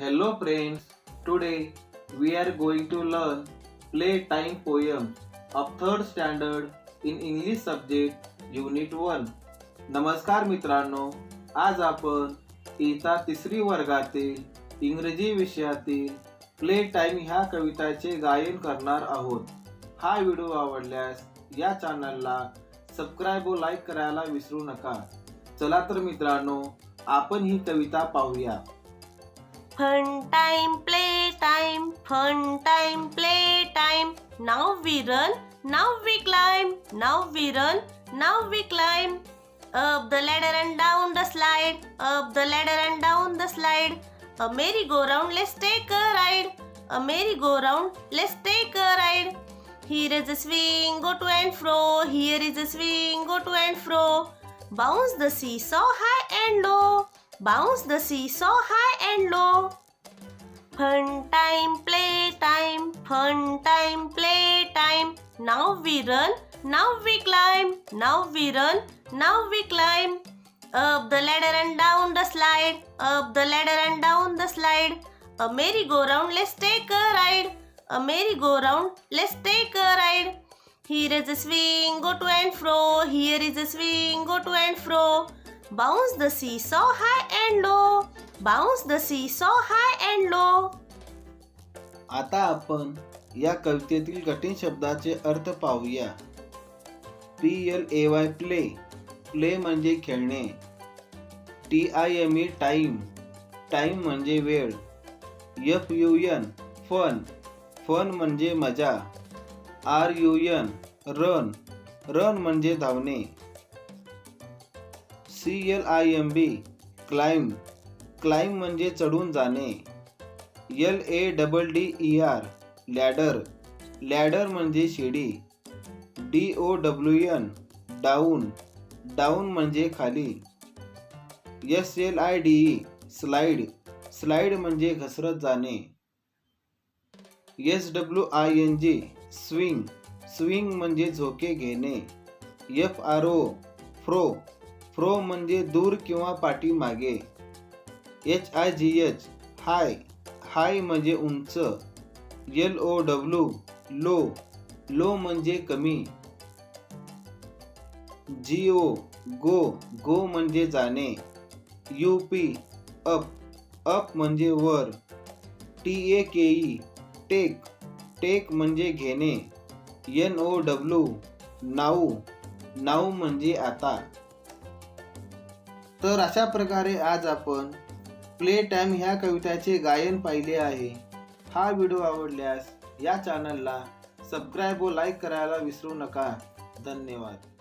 Hello friends, today we are going to learn playtime poem of third standard in English subject Unit 1. नमस्कार मित्रांनो आज आपण इयत्ता तिसरी वर्गातील इंग्रजी विषयातील प्ले टाइम ह्या कविताचे गायन करणार आहोत. हा व्हिडिओ आवडल्यास या चॅनलला सबस्क्राईब व लाईक करायला विसरू नका. चला तर मित्रांनो आपण ही कविता पाहूया. Fun time, play time, fun time, play time. Now we run, now we climb, now we run, now we climb. Up the ladder and down the slide, up the ladder and down the slide. A merry-go-round, let's take a ride. A merry-go-round, let's take a ride. Here is a swing, go to and fro. Here is a swing, go to and fro. Bounce the seesaw high and low. Bounce the seesaw high and low. Fun time, play time, fun time, play time. Now we run, now we climb, now we run, now we climb. Up the ladder and down the slide, up the ladder and down the slide. A merry-go-round, let's take a ride. A merry-go-round, let's take a ride. Here is a swing, go to and fro. Here is a swing, go to and fro. Bounce the seesaw high and low. Bounce the seesaw high and low. आता आपण या कवितेतील कठीण शब्दाचे अर्थ पाहूया. P L A Y play play म्हणजे खेळणे. T I M E time time म्हणजे वेळ. F U N fun fun म्हणजे मजा. R U N run run म्हणजे धावणे. C L I M B climb climb म्हणजे चढून जाणे. L A double D E R ladder ladder म्हणजे शिडी. D O W N down down म्हणजे खाली. S L I D E slide slide म्हणजे घसरत जाणे. S W I N G swing swing म्हणजे झोके घेणे. एफ आर ओ फ्रो फ्रो म्हणजे दूर किंवा पाठीमागे H I G H high. High म्हणजे उंच. L O W low low म्हणजे कमी. जी ओ गो गो म्हणजे जाणे. यू पी अप अप म्हणजे वर. T A K E take take म्हणजे घेणे. N O W now. Now म्हणजे आता. तर अशा प्रकारे आज आपण प्ले टाईम ह्या कविताचे गायन पाहिले आहे. हा व्हिडिओ आवडल्यास या चॅनलला सबस्क्राईब व लाईक करायला विसरू नका. धन्यवाद.